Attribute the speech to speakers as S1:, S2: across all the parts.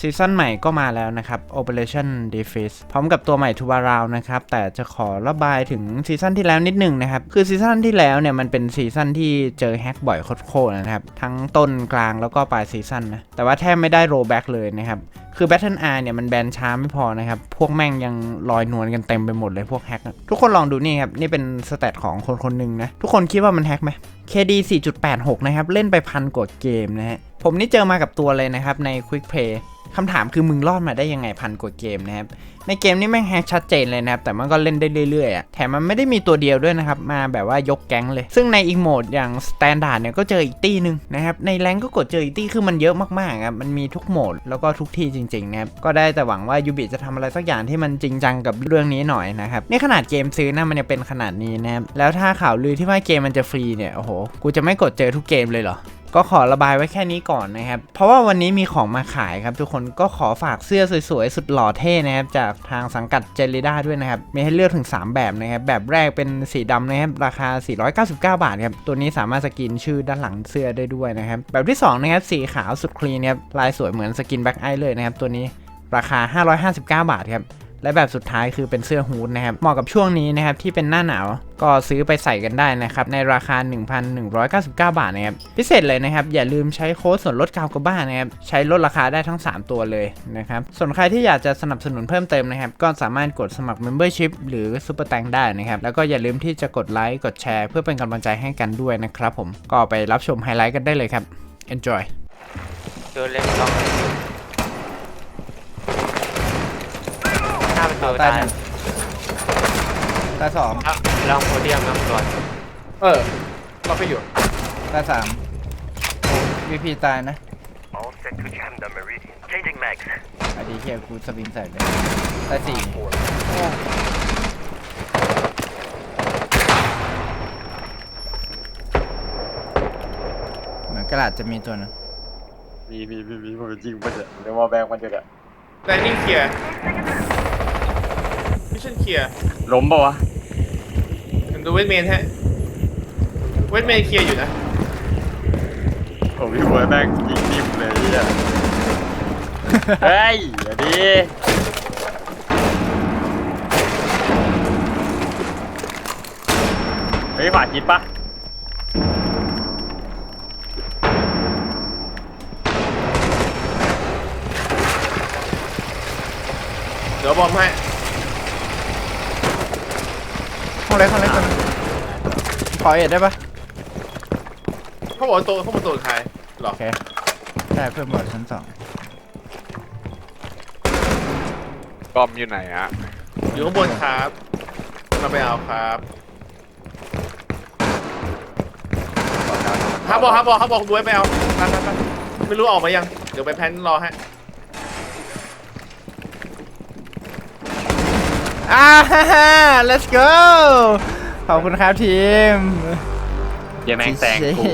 S1: ซีซั่นใหม่ก็มาแล้วนะครับ Operation Defense พร้อมกับตัวใหม่ทูบาราวนะครับ แต่จะขอระบายถึงซีซั่นที่แล้วนิดหนึ่งนะครับ คือซีซั่นที่แล้วเนี่ยมันเป็นซีซั่นที่เจอแฮกบ่อยโคตรๆนะครับ ทั้งต้นกลางแล้วก็ปลายซีซั่นนะ แต่ว่าแทบไม่ได้โรแบ็กเลยนะครับ คือ Battle R เนี่ยมันแบนช้าไม่พอนะครับ พวกแม่งยังลอยนวลกันเต็มไปหมดเลยพวกแฮกทุกคนลองดูนี่ครับ นี่เป็นสเตตของคนคนหนึ่งนะ ทุกคนคิดว่ามันแฮกไหม KD 4.86 นะครับ เล่นไปพันกว่าเกมนะฮะ ผมนี่เจอมากับตัวเลยนะครับใน Quick Play คำถามคือมึงรอดมาได้ยังไงพันกว่าเกมนะครับ ในเกมนี้แม่งแฮกชัดเจนเลยนะครับ แต่มันก็เล่นได้เรื่อยๆอะแถมมันไม่ได้มีตัวเดียวด้วยนะครับ มาแบบว่ายกแก๊งเลย ซึ่งในอีกโหมดอย่างสแตนดาร์ดเนี่ยก็เจออีกตี้หนึ่งนะครับ ในแรงก็กดเจออีกตี้คือมันเยอะมากๆครับมันมีทุกโหมดแล้วก็ทุกที่จริงๆนะครับก็ได้แต่หวังว่ายูบิจะทำอะไรสักอย่างที่มันจริงจังกับเรื่องนี้หน่อยนะครับนี่ขนาดเกมซื้อนะมันยังเป็นขนาดนี้นะครับแล้วถ้าข่าวลือที่ว่าเกมมันจะฟรีเนี่ยโอ้โหกูจะไม่กดเจอทุกเกมเลยเหรอ ก็ขอระบายไว้แค่นี้ก่อนนะครับ เพราะว่าวันนี้มีของมาขายครับ ทุกคนก็ขอฝากเสื้อสวยๆ สุดหล่อเท่นะครับ จากทางสังกัดเจลิด้าด้วยนะครับ มีให้เลือกถึง 3 แบบนะครับ แบบแรกเป็นสีดำนะครับ ราคา 499 บาทครับ ตัวนี้สามารถสกรีนชื่อด้านหลังเสื้อได้ด้วยนะครับ แบบที่2นะครับสีขาวสุดคลีนครับลายสวยเหมือนสกินแบ็คไอเลยนะครับตัวนี้ราคา 559 บาทครับ และแบบสุดท้ายคือเป็นเสื้อฮูดนะครับเหมาะกับช่วงนี้นะครับที่เป็นหน้าหนาวก็ซื้อไปใส่กันได้นะครับในราคา 1,199 บาทนะครับพิเศษเลยนะครับ อย่าลืมใช้โค้ดส่วนลดกาวกบ้านนะครับใช้ลดราคาได้ทั้ง 3 ตัวเลยนะครับส่วนใครที่อยากจะสนับสนุนเพิ่มเติมนะครับ ก็สามารถกดสมัคร Membership หรือ Super t a n k ได้นะครับ แล้วก็อย่าลืมที่จะกดไลค์กดแชร์เพื่อเป็นกำลังใจให้กันด้วยนะครับผมก็ไปรับชมไฮไลท์กันได้เลยครับ enjoy
S2: เจอเล่นลองหน้าเป็น ตัว
S1: ตา
S2: ตายย
S1: หนึ่งตาสอง
S2: อะลองโพเดียมนะก่อน
S3: เออเราไปอยู่
S1: ตาสามวีพีตายนะ
S4: All set to jam the meridian. Changing mags.
S1: อดีเฮียกูสวิงใส่เลยตาสี่เหมือนกระดาษจะมีตัวหนึง
S3: มีมีมีมีมันจริงมันจะเดี๋ยวมาแบงมันจะเนี่ย
S5: แลนดิ้งเคลียร์ มิชชั่นเคลียร์
S3: ล้มปะวะ
S5: ผมดูเวทเมนฮะ เวทเมนเคลียร์อยู่นะ
S3: ผมพี่บอยแบงยิงนิ่มเลยเหียเฮ้ยอย่าดีเฮ้ยขวาจิตปะ
S5: เดี๋ยวบอมให้
S1: ห้องเล็กห้องเล็กตัวหนึงขอเอ็ดได้ปะ
S5: เขาบอกว่าตัวเขาบอกตัวใครหรอ
S1: โอเคได้เพิ่มบอร์ดชั้นสอง
S6: บอมอยู่ไหนอะ
S5: อยู่ข้างบนครับมาไปเอาครับฮับบอลฮับบอลฮับบอลดูไว้ไปเอาไปไปไปไม่รู้ออกมายัง เดี๋ยวไปแพนรอฮะ
S1: อ่าฮ่าฮ่า let's go ขอบคุณครับทีม
S3: เหี้ยแม่งแซงกู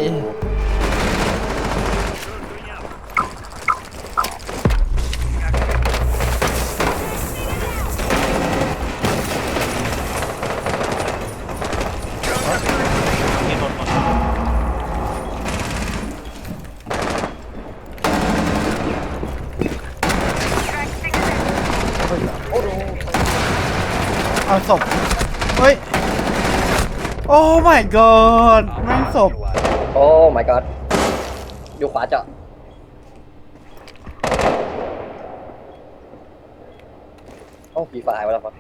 S1: god แม่งศพ
S7: โอ้ my god อยู่ขวาเจาะโอ้ผีฝ่ายไปแล้วครับ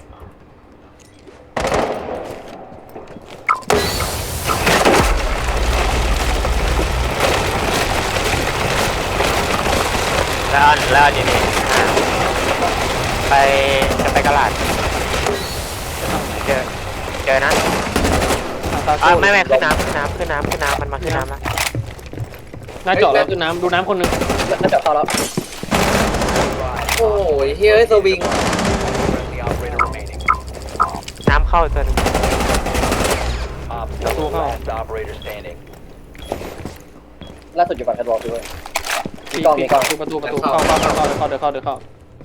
S2: แล้วอันแล้วอันอยู่นี่อ่าไปจะไปกระลาดเจอเจอนะ อ่าไม่ไม่ขึ้นน้ำขึ้นน้ำขึ้นน้ำขึ้นน้ำมันมาขึ้นน้ำแล้ว
S8: หน้าเจาะแล้วคือน้ำดูน้ำคนหนึง
S7: น่าจะเข้าแล้ว โอ้ยเฮ้ยสวิง
S2: น้ำเข้าอีกตัวหนึง
S8: ประตูเข้า
S7: ล่าสุดอยู่ฝั่งแคทวอล์กด้วย
S8: ปิ
S7: มี
S8: ด
S7: กล้อง
S8: ปิ
S7: มี
S8: ด
S7: กล้อง
S8: ประตูประตูเข้าเข้าเข้าเข้าเข้าเดินเข้าเดินเข้า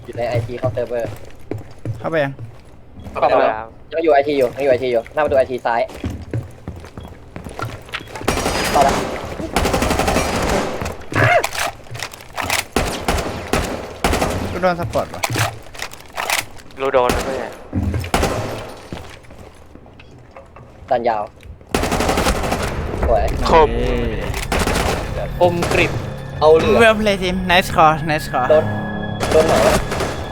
S7: อยู่ในไอทีเคาน์เตอร์เวอร์
S1: เข้าไปยัง
S8: เข้าไปแล้ว
S7: ยังอยู่ไอทีอยู่ยังอยู่ไอทีอยู่ หน้าประตูไอทีซ้ายเข้าแล้ว
S1: กูโดนสปอร์ตว่ะ
S2: รูโดนนะเพื่อน
S7: ดันยาวสวย
S2: คม
S8: อมกริบ
S7: เอาเหลือ
S1: เวลเพลย์ทีม nice call nice call
S7: โดนโดนเหรอ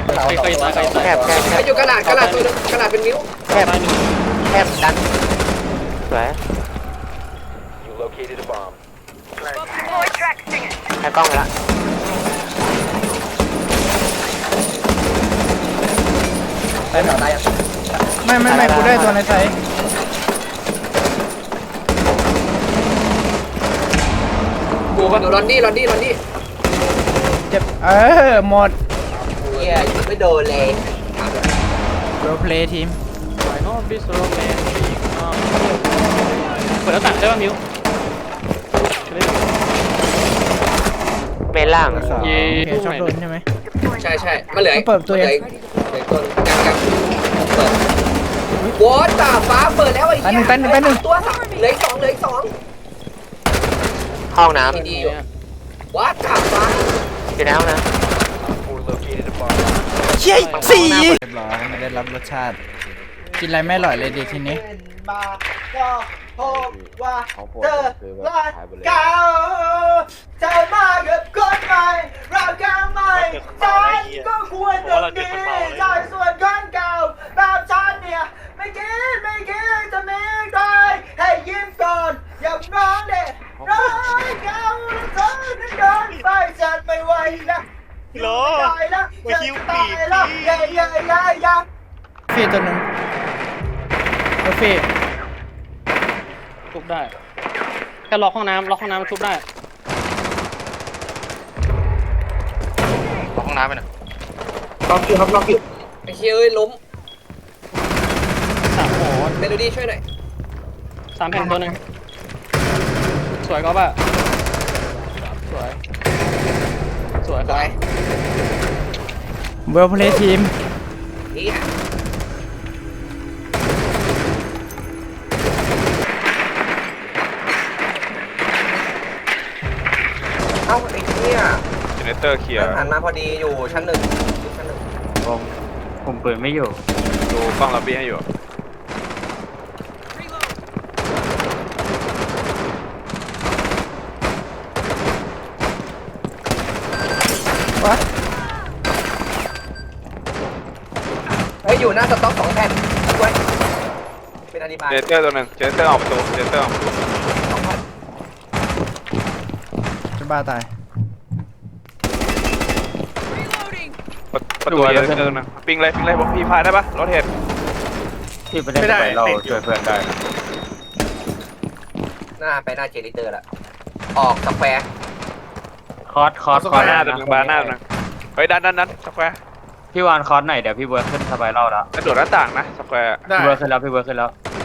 S8: ใกล้ๆตายใกล้ๆตาย
S2: แคบแคบแค
S7: ไอ้
S2: บ
S7: อยู่กระดาษกระดาษตัวนึงกระดาษเป็นนิ้ว
S2: แคบแคบดันสวย
S4: You located a bomb.
S2: ให้กล้องไปละ
S7: ไปหนอตายยัง
S1: ไม่ไม่ไม่กูได้ตัวในไซส์
S7: กูก็รอนดี้รอนดี้รอนดี้
S1: เจ็บเออหมด
S7: เฮียยิงไม่โดนเลย
S1: เวลเพลย์ทีม
S8: ไอ้นอบิสโรแมนเปิดหน้าต่างได้ป่ะมิว
S2: เมนล่าง
S8: เย้
S1: โอเคชอบโดนใช่ไหม
S7: ใช่ใช่มันเหลือ
S1: เปิดตัวยัง
S7: เหลือเหลือตัวยังยังเปิดวอตาฟ้าเปิดแล้วไอ้
S1: แป๊บ
S7: เหี้
S1: นึงแป๊บนึงแป๊บนึง
S7: ตัวสามเหลืออีกสองเหลืออีกสอง
S2: ห้องน้
S7: ดีดีอยู่วอตาฟ้าำ
S2: อยู่ในห้องน้
S4: Four located a bomb.
S1: เชี่ยสี่เรียบร้อยไม่ได้รับรสชาติ กินอะไรไม่อร่อยเลยดีทีนี้
S9: มาก็พบว่าเธอรักเก่าเธอมากับคนใหม่เราก็ไม่ฉันก็ควรจะมีใจส่วนคนเก่าแบบฉันเนี่ยไม่คิดไม่คิดจะมีใครให้ยิ้มก่อนอย่างน้องเด็กร้อยเก่าแล้วเธอนั้นเดินไปฉันไม่ไหวแล้วไม่ได้แล้วจะตายแล้วเย้เย้เย้เย้
S1: ฟรีตัวหนึ่ง โอเค
S8: ชุบได้แค่ล็อกห้องน้ำล็อกห้องน้ำชุบได้
S6: ห้องน้ำไปหน่อย
S7: ไอ้เฮียเอ้ยล้ม
S8: สามโห
S7: เมโลดี้ช่วยหน่อย
S8: สามแผ่นตัวหนึ่งสวยก็ป่ะสวย สวยค
S7: ส
S8: รับ
S7: วย
S1: เวลเพลย์ทีม
S7: เฮีย เอ้าไอ้เฮีย
S6: เจเนเตอร์เคลียร์
S7: หันมาพอดีอยู่ชั้นหนึ่งอยู่ชั้นหนึ่ง
S3: ผมผมเปิดไม่อยู่
S6: ดูกล้องล็อบบี้ให้อยู่
S7: เฮ้ยอยู่หน้าสต็อกสองแผ่นด้วยเป็นอธิบาย
S6: เจเนเตอร์ตัวหนึ่งเจเนเตอร์ออกประตูเจเนเตอร์ออกประตู
S7: สองแผ่น
S1: จะ บ้าตาย
S6: ประประตูเจเนเตอร์ตัวหนึงปิงเลยปิงเลยบอกพี่พายได้ปะรถเห็น
S3: ที่ไปเล่นกับเราช่วยเพื่อนได้นะ
S7: หน้าไปหน้าเจลิเตอร์ละออกสแควร์
S3: คอร์สคอร์สคอ
S6: บา
S3: ร์ส
S6: หน้าตัวหนึงบาหน้าตัวหนึงเฮ้ยดันดันดันสแควร์
S3: พี่วานคอร์สไหนเดี๋ยวพี่เบิร์ดขึ้นสบายเล่าแล้ว
S6: กระโดดหน้าต่างนะสแควร์
S5: ได้
S3: พี่เบิร์ดขึ้นแล้วพี่เบิร์ดขึ้นแล้วมา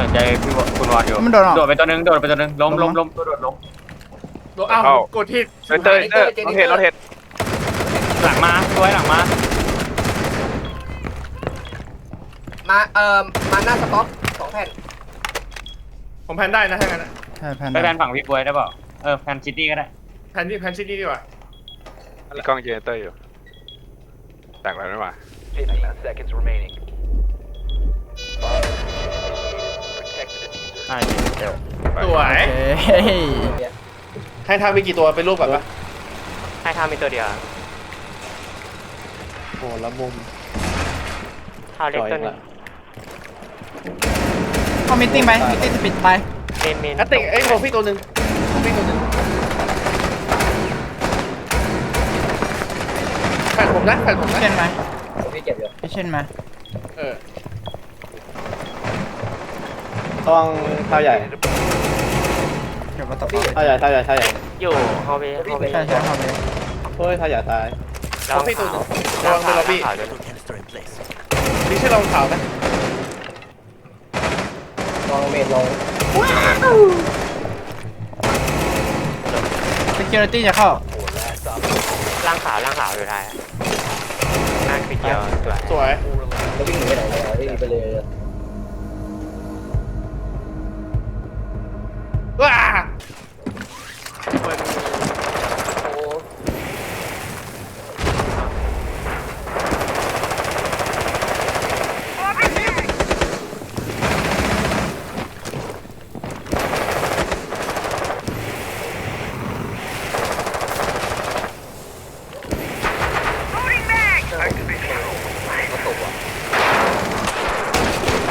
S3: สนใจพี่วคุณวานอยู่
S1: มันโดนออก
S3: โดดไปตัวหนึงโดดไปตัวหนึงล้มล้มล้มตัวโดดล้ม
S5: โดนอ้าวกดที่
S6: เจเนเตอร์เจเนเตอร์รถเห็นรถเห็น
S3: หลังมาพี่ไว้หลังมา
S7: มาเอ่อมาหน้าสต็อกสองแผ่น
S5: ผมแพนได้นะถ้างั้นอะ
S1: ใช่แพน
S3: ไปแพนฝั่งพี่บวยได้เปล่าเออแพนซิตี้ก็ได้
S5: แพนที่แพนซิตี้ดีกว่า
S6: มีกล้องเจเนเตอร์อยู่แตกแล้วไม่มา
S4: 15 seconds remaining. Diffuser.
S3: ใช่เดี๋ยว
S5: สวย
S1: โอเค
S5: ให้ทำมีกี่ตัวเป็นรูปแบบปะำ
S2: ให้ทำมีตัวเดียว
S8: โอ้ละมุม
S2: เท้าเล็กตัวหนึง
S1: เอามิทติ้งไปมิทติ้งจะปิดไป
S2: เมนเมน
S5: แอตติกเอ้ยโรฟี่ตัวหนึ่งโรฟี่ตัวหนึ่งแผ่นผมนะแผ่นผมนะ
S1: เช่นไหม
S7: พี่เก็บอยู่
S1: พี่เช่นมา
S5: เออ ต้องเท้าใหญ่
S1: เดี๋ยวมาตบ
S5: เท้าใหญ่เท้าใหญ่เท้าใหญ่
S2: อยู่ฮอลเวย์ฮอลเวย์
S1: ใช่ใช่ครับเลย
S5: เฮ้ยเท้าใหญ่ตาย
S2: ลอง
S5: ล็อบบี้ตัวหนึ่
S2: ขางว
S5: ระวังเป็นล็อบบี้
S2: ขาวด้วย
S5: นี่ใช่รองเท้าไหม
S7: ลองเมนลง
S1: security จะเข้า
S2: ล่างขาวล่างขาวอยู่ท้ายหน้าคลิกเดียวสวย
S5: สวย
S7: แล้ววิ่งหนีไปไหนเนี่ยวิ่งหนีไปเลย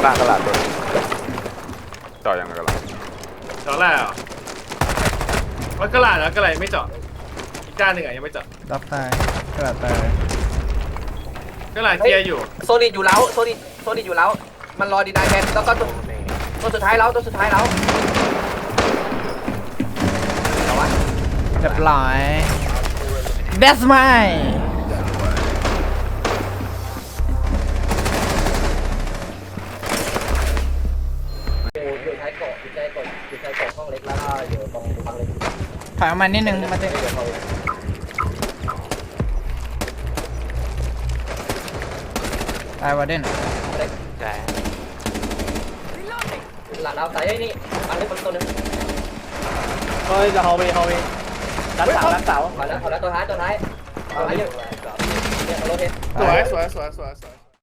S6: ล่างกระดาษตัวจ่อยังไงกระดาษ
S5: เจาะแรกเหรอว่ากระหลาดแล้วกระไหลไม่เจาะอีกด้านหนึ่งอะยังไม่เจาะ
S9: ล็อกตายกระดาษตาย
S5: กระหลาดเคลียร์อยู่
S7: โซนิดอยู่แล้วโซนิดโซนิดอยู่แล้ว มันรอดีนายแมนแล้วก็ตัวตัวสุดท้ายแล้วตัวสุดท้ายแล้วเอาวะ
S9: เรียบร้อย That's mine
S7: อยออก
S9: มานิดนึงมาเจอตายวาเดน
S2: ใช่
S7: หลังเราใส่ไอ้นี่อันนี้คนตัวนึง
S8: เฮ้ยจะเฮาเวเฮาเวรักสารักสา
S7: ขอแล้วขอแล้วตัวท้ายตัวท้ายเอาไว้เยอะเนี่
S5: สวยสวยสวยสวยสวย